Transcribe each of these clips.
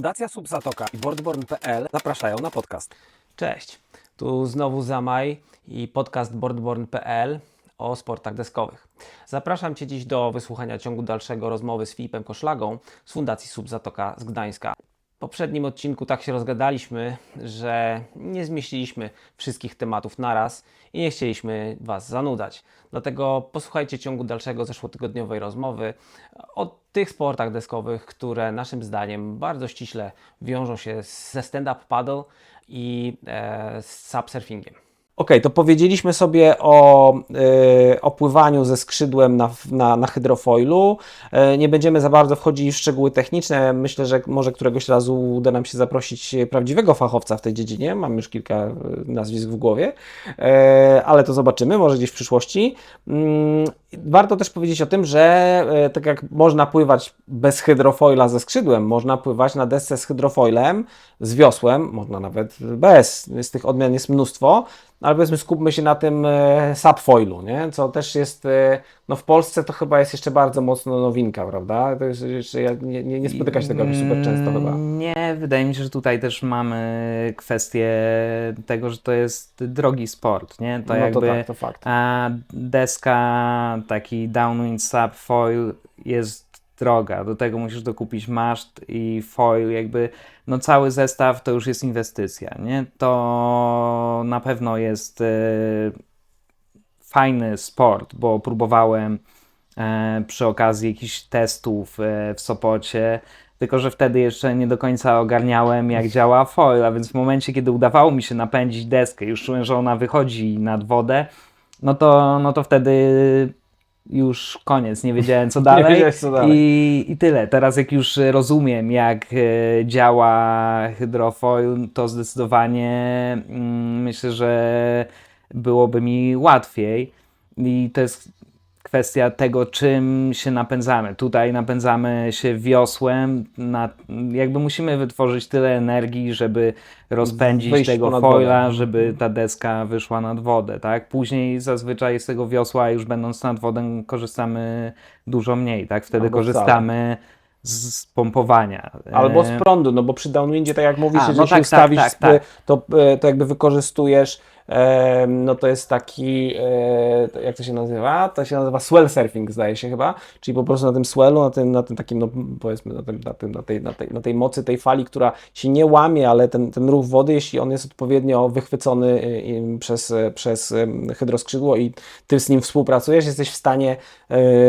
Fundacja Subzatoka i boardborn.pl zapraszają na podcast. Cześć, tu znowu Zamaj i podcast boardborn.pl o sportach deskowych. Zapraszam Cię dziś do wysłuchania ciągu dalszego rozmowy z Filipem Koszlagą z Fundacji Subzatoka z Gdańska. Poprzednim odcinku tak się rozgadaliśmy, że nie zmieściliśmy wszystkich tematów naraz i nie chcieliśmy Was zanudzać. Dlatego posłuchajcie ciągu dalszego zeszłotygodniowej rozmowy o tych sportach deskowych, które naszym zdaniem bardzo ściśle wiążą się ze stand-up paddle i e, z subsurfingiem. Okej, to powiedzieliśmy sobie o, y, o pływaniu ze skrzydłem na, na, na hydrofoilu. Y, nie będziemy za bardzo wchodzić w szczegóły techniczne. Myślę, że może któregoś razu uda nam się zaprosić prawdziwego fachowca w tej dziedzinie. Mam już kilka y, nazwisk w głowie, y, ale to zobaczymy, może gdzieś w przyszłości. Mm, Warto też powiedzieć o tym, że tak jak można pływać bez hydrofoila ze skrzydłem, można pływać na desce z hydrofoilem, z wiosłem, można nawet bez. Z tych odmian jest mnóstwo, ale powiedzmy skupmy się na tym e, subfoilu, nie? co też jest, e, no w Polsce to chyba jest jeszcze bardzo mocno nowinka, prawda? To jest jeszcze, nie, nie, nie spotyka się tego jakoś super często chyba. Nie, wydaje mi się, że tutaj też mamy kwestię tego, że to jest drogi sport, nie? To No to jakby tak, to fakt. a deska, taki downwind subfoil jest droga. Do tego musisz dokupić maszt i foil, jakby no cały zestaw to już jest inwestycja, nie? To na pewno jest e, fajny sport, bo próbowałem e, przy okazji jakichś testów e, w Sopocie, tylko że wtedy jeszcze nie do końca ogarniałem, jak działa foil, a więc w momencie, kiedy udawało mi się napędzić deskę, już czułem, że ona wychodzi nad wodę, no to, no to wtedy już koniec, nie wiedziałem co dalej. co dalej. I, I tyle. Teraz jak już rozumiem, jak e, działa hydrofoil, to zdecydowanie mm, myślę, że byłoby mi łatwiej. I to jest kwestia tego, czym się napędzamy. Tutaj napędzamy się wiosłem, na, jakby musimy wytworzyć tyle energii, żeby rozpędzić Wyjść tego foila, żeby ta deska wyszła nad wodę, tak? Później zazwyczaj z tego wiosła, już będąc nad wodą, korzystamy dużo mniej, tak? Wtedy korzystamy z, pompowania. Albo z E, prądu, no bo przy downwindzie, tak jak mówisz, A, jeżeli no tak, tak, ustawisz, tak, tak. To, e, to jakby wykorzystujesz, no to jest taki, e, jak to się nazywa? To się nazywa swell surfing, zdaje się chyba, czyli po prostu na tym swellu, na tym, na tym takim, no powiedzmy, na, tym, na, tym, na, tej, na, tej, na tej mocy tej fali, która się nie łamie, ale ten, ten ruch wody, jeśli on jest odpowiednio wychwycony e, przez, e, przez hydroskrzydło i ty z nim współpracujesz, jesteś w stanie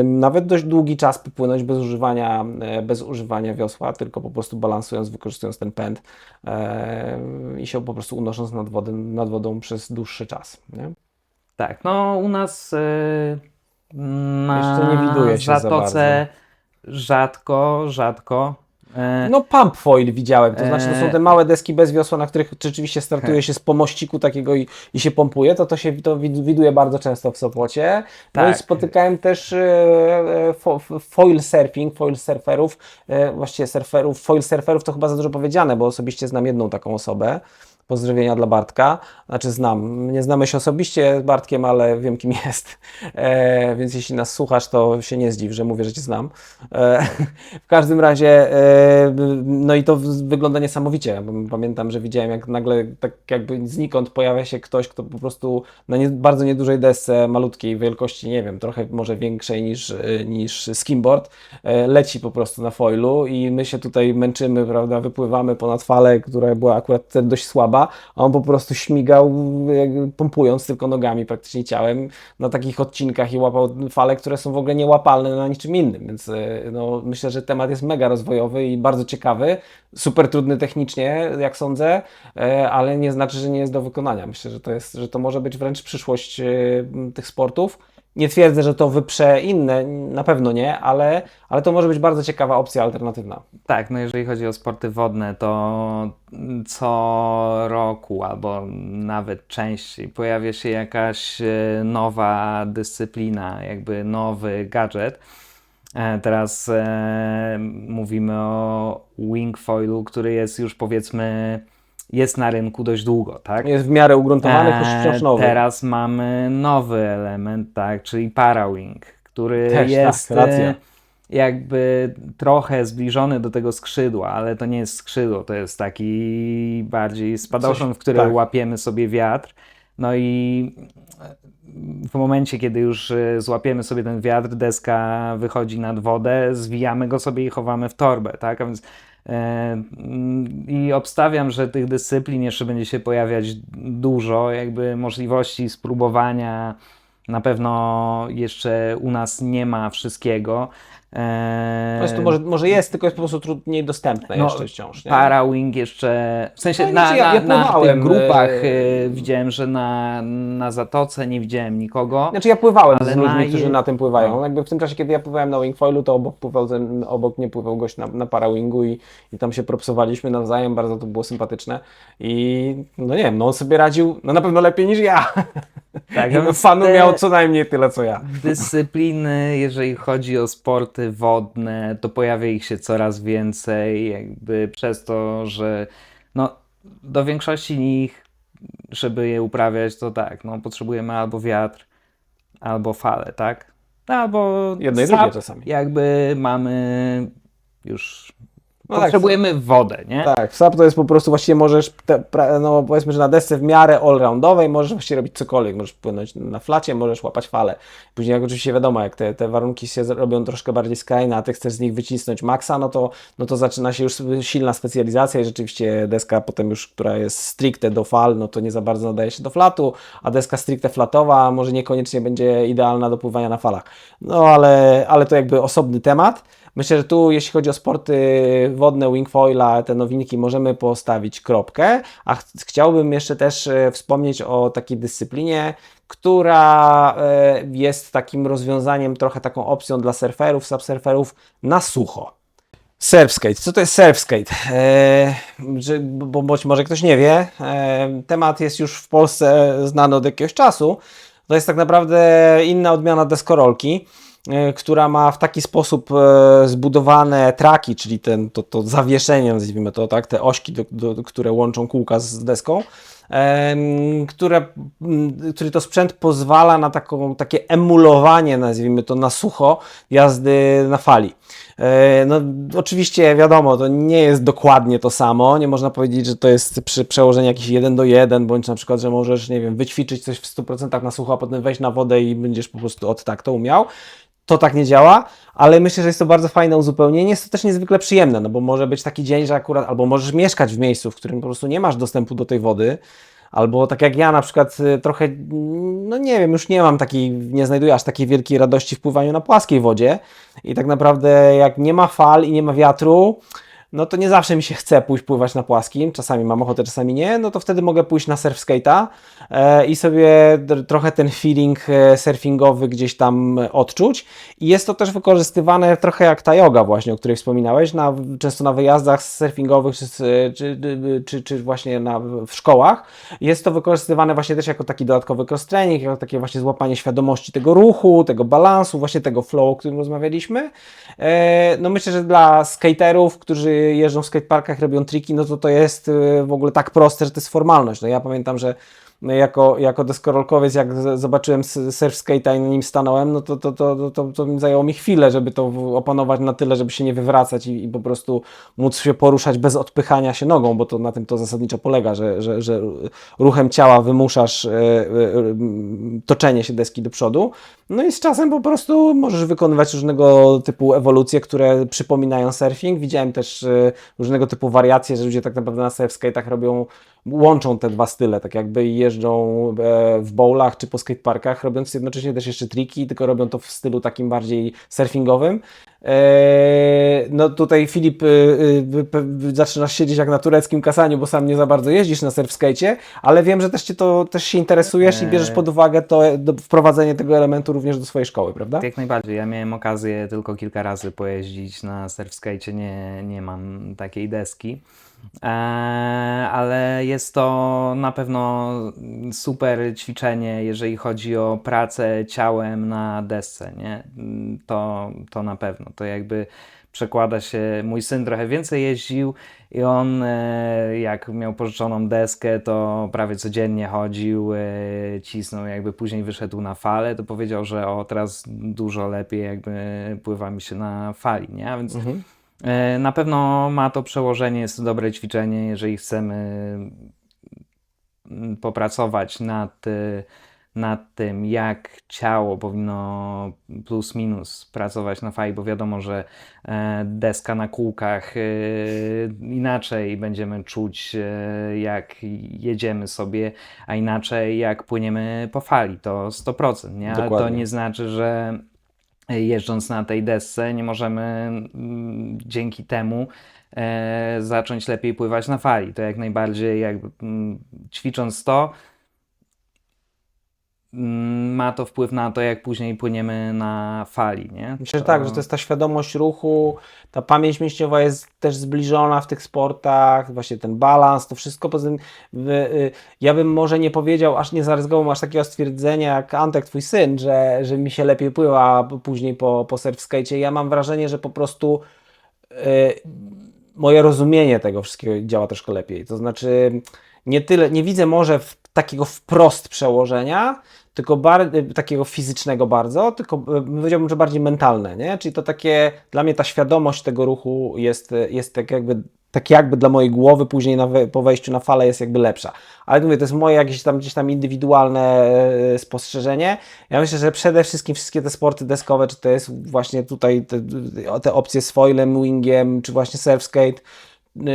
nawet dość długi czas popłynąć bez używania, bez używania wiosła, tylko po prostu balansując, wykorzystując ten pęd i się po prostu unosząc nad, wodę, nad wodą przez dłuższy czas. Nie? Tak, no u nas y, na Jeszcze nie widuje się za Zatoce rzadko, rzadko. E, No pump foil widziałem, to znaczy to są Eee. te małe deski bez wiosła, na których rzeczywiście startuje się z pomościku takiego i, i się pompuje, to to się to wid- widuje bardzo często w Sopocie. No i Tak. spotykałem też fo, f- foil surfing, foil surferów, właściwie surferów, foil surferów to chyba za dużo powiedziane, bo osobiście znam jedną taką osobę. Pozdrowienia dla Bartka. Znaczy znam, nie znamy się osobiście z Bartkiem, ale wiem kim jest. E, więc jeśli nas słuchasz, to się nie zdziw, że mówię, że cię znam. E, w każdym razie, e, no i to wygląda niesamowicie. Pamiętam, że widziałem, jak nagle tak jakby znikąd pojawia się ktoś, kto po prostu na nie, bardzo niedużej desce, malutkiej wielkości, nie wiem, trochę może większej niż, e, niż skimboard, e, leci po prostu na foilu i my się tutaj męczymy, prawda, wypływamy ponad falę, która była akurat dość słaba, a on po prostu śmigał, pompując tylko nogami, praktycznie ciałem na takich odcinkach i łapał fale, które są w ogóle niełapalne na niczym innym, więc e, no, myślę, że temat jest mega rozwojowy i bardzo ciekawy, super trudny technicznie, jak sądzę, e, ale nie znaczy, że nie jest do wykonania. Myślę, że to, jest, że to może być wręcz przyszłość e, tych sportów. Nie twierdzę, że to wyprze inne, na pewno nie, ale, ale to może być bardzo ciekawa opcja alternatywna. Tak, no jeżeli chodzi o sporty wodne, to co roku albo nawet częściej pojawia się jakaś e, nowa dyscyplina, jakby nowy gadżet. E, Teraz e, mówimy o wingfoilu, który jest już powiedzmy jest na rynku dość długo, tak? Jest w miarę ugruntowany, Eee, wciąż nowy. Teraz mamy nowy element, tak, czyli Parawing, który Też, jest. tak, racja. e, jakby trochę zbliżony do tego skrzydła, ale to nie jest skrzydło, to jest taki bardziej spadochron, Coś- w który tak. łapiemy sobie wiatr. No i w momencie, kiedy już e, złapiemy sobie ten wiatr, deska wychodzi nad wodę, zwijamy go sobie i chowamy w torbę, tak? A więc i obstawiam, że tych dyscyplin jeszcze będzie się pojawiać dużo, jakby możliwości spróbowania. Na pewno jeszcze u nas nie ma wszystkiego. E, Po prostu może, może jest, tylko jest po prostu trudniej dostępne No, jeszcze wciąż. Nie? Parawing jeszcze, w sensie No, na, ja- na, ja na tych grupach e, widziałem, że na, na Zatoce nie widziałem nikogo. Znaczy ja pływałem Ale z ludźmi, na którzy na tym pływają. no. Jakby w tym czasie, kiedy ja pływałem na wingfoilu, to obok, pływał obok mnie pływał gość na, na parawingu i, i tam się propsowaliśmy nawzajem, bardzo to było sympatyczne. I no nie wiem, no on sobie radził no na pewno lepiej niż ja. Tak, no fanu miał co najmniej tyle co ja. Dyscypliny, jeżeli chodzi o sporty wodne, to pojawia ich się coraz więcej, jakby przez to, że no, do większości nich, żeby je uprawiać, to tak, no, potrzebujemy albo wiatr, albo fale, tak? Albo Jedno i drugie czasami. Jakby mamy już. No tak, potrzebujemy wodę, nie? Tak, SAP to jest po prostu właściwie możesz, te, no powiedzmy, że na desce w miarę all-roundowej możesz właściwie robić cokolwiek. Możesz płynąć na flacie, możesz łapać fale. Później jak oczywiście wiadomo, jak te, te warunki się robią troszkę bardziej skrajne, a ty chcesz z nich wycisnąć maksa, no to, no to zaczyna się już silna specjalizacja i rzeczywiście deska potem już, która jest stricte do fal, no to nie za bardzo nadaje się do flatu, a deska stricte flatowa może niekoniecznie będzie idealna do pływania na falach. No ale, ale to jakby osobny temat. Myślę, że tu jeśli chodzi o sporty wodne, wingfoila, te nowinki, możemy postawić kropkę, a ch chciałbym jeszcze też e, wspomnieć o takiej dyscyplinie, która e, jest takim rozwiązaniem, trochę taką opcją dla surferów, subsurferów na sucho. Surfskate. Co to jest surfskate? E, bo być może ktoś nie wie, e, temat jest już w Polsce znany od jakiegoś czasu. To jest tak naprawdę inna odmiana deskorolki, która ma w taki sposób e, zbudowane traki, czyli ten, to, to zawieszenie, nazwijmy to tak, te ośki, do, do, które łączą kółka z deską, które, który to sprzęt pozwala na taką, takie emulowanie, nazwijmy to na sucho, jazdy na fali. E, No, oczywiście wiadomo, to nie jest dokładnie to samo. Nie można powiedzieć, że to jest przy przełożeniu jakiś 1 do 1, bądź na przykład, że możesz, nie wiem, wyćwiczyć coś w 100% na sucho, a potem wejść na wodę i będziesz po prostu od tak to umiał. To tak nie działa, ale myślę, że jest to bardzo fajne uzupełnienie. Jest to też niezwykle przyjemne, no bo może być taki dzień, że akurat, albo możesz mieszkać w miejscu, w którym po prostu nie masz dostępu do tej wody, Albo tak jak ja na przykład y, trochę, no nie wiem, już nie mam takiej, nie znajduję aż takiej wielkiej radości w pływaniu na płaskiej wodzie. I tak naprawdę jak nie ma fal i nie ma wiatru, no to nie zawsze mi się chce pójść pływać na płaskim, czasami mam ochotę, czasami nie, no to wtedy mogę pójść na surf skate'a e, i sobie trochę ten feeling e, surfingowy gdzieś tam e, odczuć. I jest to też wykorzystywane trochę jak ta yoga właśnie, o której wspominałeś, na, często na wyjazdach surfingowych czy, czy, czy, czy, czy właśnie na, w szkołach. Jest to wykorzystywane właśnie też jako taki dodatkowy cross training, jako takie właśnie złapanie świadomości tego ruchu, tego balansu, właśnie tego flow, o którym rozmawialiśmy. E, No myślę, że dla skaterów, którzy jeżdżą w skateparkach, robią triki, no to to jest e, w ogóle tak proste, że to jest formalność. No ja pamiętam, że jako, jako deskorolkowiec, jak zobaczyłem surf skate'a i na nim stanąłem, no to, to, to, to, to, zajęło mi chwilę, żeby to opanować na tyle, żeby się nie wywracać i, i po prostu móc się poruszać bez odpychania się nogą, bo to na tym to zasadniczo polega, że, że, że ruchem ciała wymuszasz e, e, toczenie się deski do przodu. No i z czasem po prostu możesz wykonywać różnego typu ewolucje, które przypominają surfing. Widziałem też e, różnego typu wariacje, że ludzie tak naprawdę na surf skate'ach robią, łączą te dwa style, tak jakby jeżdżą e, w bowlach czy po skateparkach, robiąc jednocześnie też jeszcze triki, tylko robią to w stylu takim bardziej surfingowym. Eee, No tutaj Filip, pe- zaczynasz siedzieć jak na tureckim kasaniu, bo sam nie za bardzo jeździsz na surfskate'cie, ale wiem, że też Cię to też się interesujesz i bierzesz pod uwagę to e, wprowadzenie tego elementu również do swojej szkoły, prawda? Jak najbardziej. Ja miałem okazję tylko kilka razy pojeździć na surfskate, nie, nie mam takiej deski. E, ale jest to na pewno super ćwiczenie, jeżeli chodzi o pracę ciałem na desce, nie? To, to na pewno. To jakby przekłada się, mój syn trochę więcej jeździł i on e, jak miał pożyczoną deskę, to prawie codziennie chodził, e, cisnął, jakby później wyszedł na falę, to powiedział, że o teraz dużo lepiej jakby pływa mi się na fali, nie? A więc Mhm. E, na pewno ma to przełożenie, jest to dobre ćwiczenie, jeżeli chcemy mm, popracować nad, y, nad tym, jak ciało powinno plus minus pracować na fali, bo wiadomo, że e, deska na kółkach inaczej będziemy czuć, e, jak jedziemy sobie, a inaczej jak płyniemy po fali, to 100%, nie? Ale to nie znaczy, że jeżdżąc na tej desce nie możemy mm, dzięki temu e, zacząć lepiej pływać na fali. To jak najbardziej jakby mm, ćwicząc to ma to wpływ na to, jak później płyniemy na fali, nie? Myślę, że tak, że to jest ta świadomość ruchu, ta pamięć mięśniowa jest też zbliżona w tych sportach, właśnie ten balans, to wszystko. Poza tym, y, ja bym może nie powiedział, aż nie zaryzykował aż takiego stwierdzenia jak Antek, twój syn, że, że mi się lepiej pływa później po, po surfskate. Ja mam wrażenie, że po prostu y, moje rozumienie tego wszystkiego działa troszkę lepiej. To znaczy, nie tyle, nie widzę może w, takiego wprost przełożenia, tylko bar, y, takiego fizycznego bardzo, tylko y, powiedziałbym, że bardziej mentalne, nie? Czyli to takie, dla mnie ta świadomość tego ruchu jest, jest tak jakby, tak jakby dla mojej głowy później na, po wejściu na falę jest jakby lepsza. Ale mówię, to jest moje jakieś tam gdzieś tam indywidualne y, spostrzeżenie. Ja myślę, że przede wszystkim wszystkie te sporty deskowe, czy to jest właśnie tutaj te, te opcje z foilem, wingiem, czy właśnie surfskate,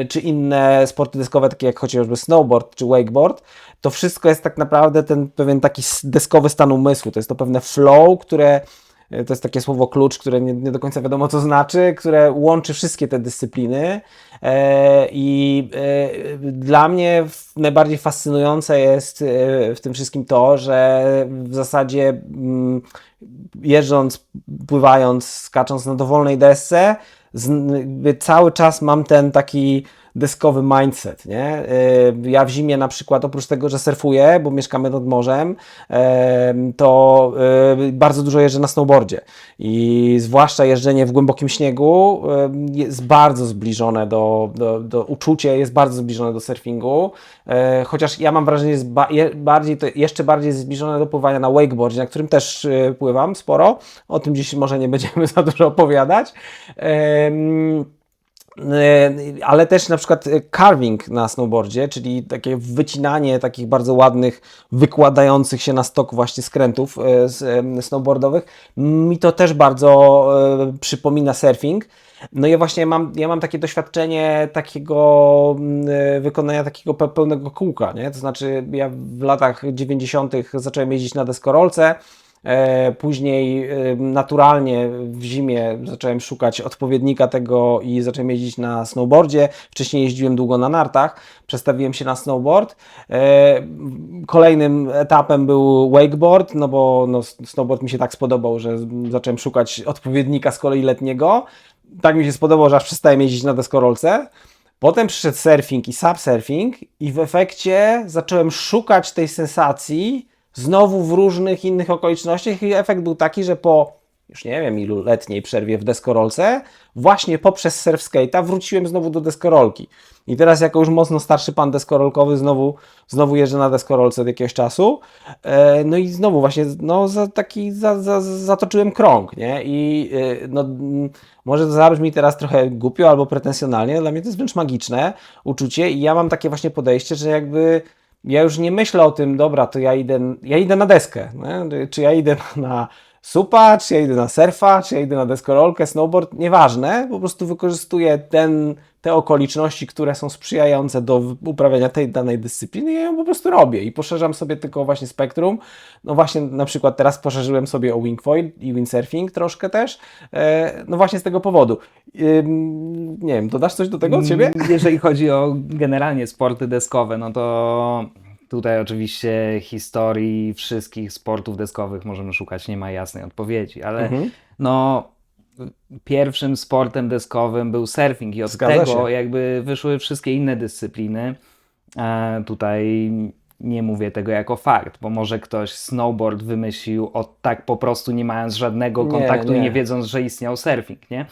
czy inne sporty deskowe, takie jak chociażby snowboard czy wakeboard, to wszystko jest tak naprawdę ten pewien taki deskowy stan umysłu. To jest to pewne flow, które y, to jest takie słowo klucz, które nie, nie do końca wiadomo co znaczy, które łączy wszystkie te dyscypliny. E, I e, dla mnie najbardziej fascynujące jest e, w tym wszystkim to, że w zasadzie mm, jeżdżąc, pływając, skacząc na dowolnej desce, z, cały czas mam ten taki deskowy mindset, nie? Y, Ja w zimie na przykład, oprócz tego, że surfuję, bo mieszkamy nad morzem, em, to y, bardzo dużo jeżdżę na snowboardzie i zwłaszcza jeżdżenie w głębokim śniegu jest bardzo zbliżone do, do, do jest bardzo zbliżone do surfingu, E, chociaż ja mam wrażenie, jest ba je, bardziej, to jeszcze bardziej zbliżone do pływania na wakeboardzie, na którym też y, pływam sporo, o tym dziś może nie będziemy za dużo opowiadać. E, ale też na przykład e, carving na snowboardzie, czyli takie wycinanie takich bardzo ładnych, wykładających się na stok właśnie skrętów e, snowboardowych. Mi to też bardzo przypomina surfing. No i właśnie mam, ja mam takie doświadczenie takiego mm, wykonania takiego pe- pełnego kółka, nie? To znaczy ja w latach 90. zacząłem jeździć na deskorolce, Później e, naturalnie w zimie zacząłem szukać odpowiednika tego i zacząłem jeździć na snowboardzie. Wcześniej jeździłem długo na nartach, przestawiłem się na snowboard. E, Kolejnym etapem był wakeboard, no bo no, snowboard mi się tak spodobał, że zacząłem szukać odpowiednika z kolei letniego. Tak mi się spodobało, że aż przestałem jeździć na deskorolce. Potem przyszedł surfing i subsurfing i w efekcie zacząłem szukać tej sensacji znowu w różnych innych okolicznościach i efekt był taki, że po już nie wiem ilu letniej przerwie w deskorolce, właśnie poprzez surfskate'a wróciłem znowu do deskorolki. I teraz jako już mocno starszy pan deskorolkowy znowu, znowu jeżdżę na deskorolce od jakiegoś czasu. E, no i znowu właśnie no, za taki za, za, zatoczyłem krąg, nie? I e, no, może to zabrzmi teraz trochę głupio albo pretensjonalnie, dla mnie to jest wręcz magiczne uczucie i ja mam takie właśnie podejście, że jakby ja już nie myślę o tym, dobra, to ja idę, ja idę na deskę, nie? czy ja idę na supa, czy ja idę na surfa, czy ja idę na deskorolkę, snowboard, nieważne, po prostu wykorzystuję ten, te okoliczności, które są sprzyjające do uprawiania tej danej dyscypliny ja ją po prostu robię i poszerzam sobie tylko właśnie spektrum. No właśnie na przykład teraz poszerzyłem sobie o wingfoil i windsurfing troszkę też, e, no właśnie z tego powodu. Nie wiem, dodasz coś do tego od Ciebie? Mm, Jeżeli chodzi o generalnie sporty deskowe, no to tutaj oczywiście historii wszystkich sportów deskowych możemy szukać, nie ma jasnej odpowiedzi, ale Mhm. no pierwszym sportem deskowym był surfing i od Zgadza tego się. jakby wyszły wszystkie inne dyscypliny. E, tutaj nie mówię tego jako fakt, bo może ktoś snowboard wymyślił od tak po prostu nie mając żadnego Nie, kontaktu i nie. nie wiedząc, że istniał surfing, nie?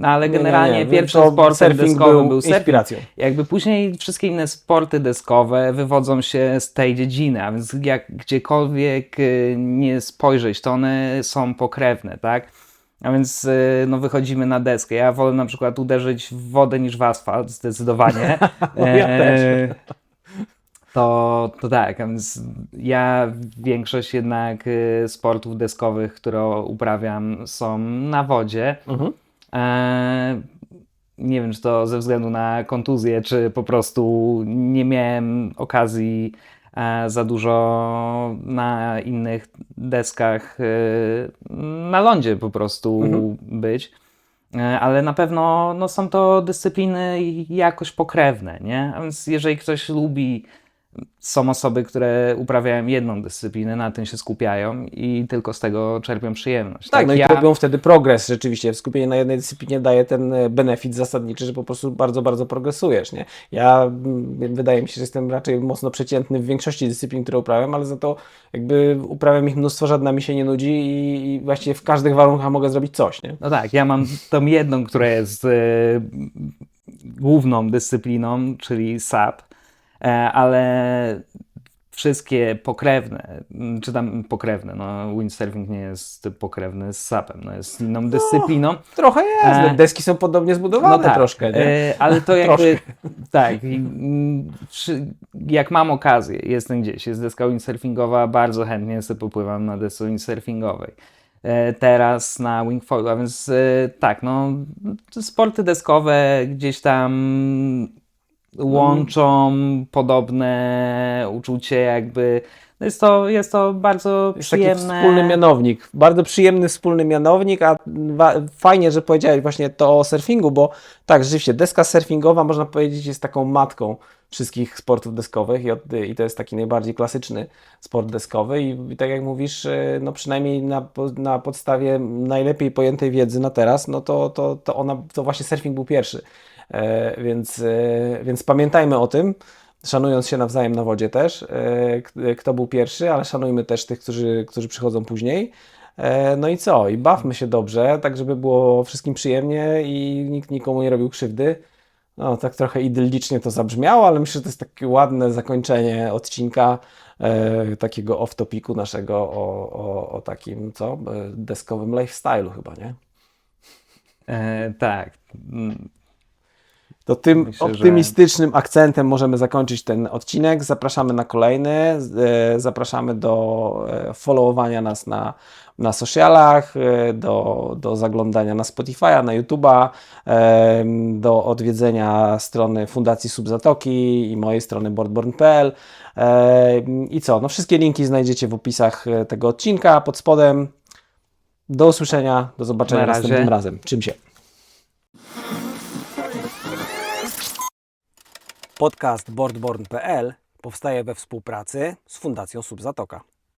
No ale Nie, nie, generalnie nie. pierwszym sportem deskowym był był surfing. inspiracją. Jakby później wszystkie inne sporty deskowe wywodzą się z tej dziedziny, a więc jak gdziekolwiek y, nie spojrzeć, to one są pokrewne, tak? A więc y, no, wychodzimy na deskę. Ja wolę na przykład uderzyć w wodę niż w asfalt, zdecydowanie. Ja też. To, to tak, a więc ja większość jednak y, sportów deskowych, które uprawiam, są na wodzie. Mhm. E, nie wiem, czy to ze względu na kontuzję, czy po prostu nie miałem okazji e, za dużo na innych deskach e, na lądzie po prostu Mhm. być. Ale na pewno no, są to dyscypliny jakoś pokrewne, nie? A więc jeżeli ktoś lubi, są osoby, które uprawiają jedną dyscyplinę, na tym się skupiają i tylko z tego czerpią przyjemność. Tak, no i ja... robią wtedy progres rzeczywiście. Skupienie na jednej dyscyplinie daje ten e, benefit zasadniczy, że po prostu bardzo, bardzo progresujesz, nie? Ja mm, wydaje mi się, że jestem raczej mocno przeciętny w większości dyscyplin, które uprawiam, ale za to jakby uprawiam ich mnóstwo, żadna mi się nie nudzi i, i właściwie w każdych warunkach mogę zrobić coś, nie? No tak, ja mam tą jedną, która jest e, główną dyscypliną, czyli SAP, ale wszystkie pokrewne, czy tam pokrewne, no windsurfing nie jest pokrewny z SAP-em, no jest inną dyscypliną. Trochę jest, E, no, deski są podobnie zbudowane troszkę, nie? e, ale to jakby, tak, jak mam okazję, jestem gdzieś, jest deska windsurfingowa, bardzo chętnie sobie popływam na desce windsurfingowej. E, Teraz na wingfoilu, a więc e, tak, no sporty deskowe gdzieś tam łączą podobne uczucie jakby, no jest to, jest to bardzo Jest taki przyjemne. wspólny mianownik, bardzo przyjemny wspólny mianownik, a fajnie, że powiedziałeś właśnie to o surfingu, bo tak, rzeczywiście deska surfingowa można powiedzieć jest taką matką wszystkich sportów deskowych i, od, i to jest taki najbardziej klasyczny sport deskowy i, i tak jak mówisz, e, no przynajmniej na, na podstawie najlepiej pojętej wiedzy na teraz, no to, to, to, ona, to właśnie surfing był pierwszy, więc, e, więc pamiętajmy o tym, szanując się nawzajem na wodzie też, e, kto był pierwszy, ale szanujmy też tych, którzy, którzy przychodzą później. E, No i co? I bawmy się dobrze, tak żeby było wszystkim przyjemnie i nikt nikomu nie robił krzywdy. No, tak trochę idyllicznie to zabrzmiało, ale myślę, że to jest takie ładne zakończenie odcinka e, takiego off-topiku naszego o, o, o takim, co? E, Deskowym lifestyle'u chyba, nie? E, tak. To tym Myślę, że- optymistycznym akcentem możemy zakończyć ten odcinek. Zapraszamy na kolejny. e, Zapraszamy do e, followowania nas na, na socialach, e, do, do zaglądania na Spotify'a, na YouTube'a, do odwiedzenia strony Fundacji Subzatoki i mojej strony boardborn.pl. I co? No wszystkie linki znajdziecie w opisach tego odcinka pod spodem. Do usłyszenia, do zobaczenia Na następnym razem. Czym się? Podcast boardborn.pl powstaje we współpracy z Fundacją Subzatoka.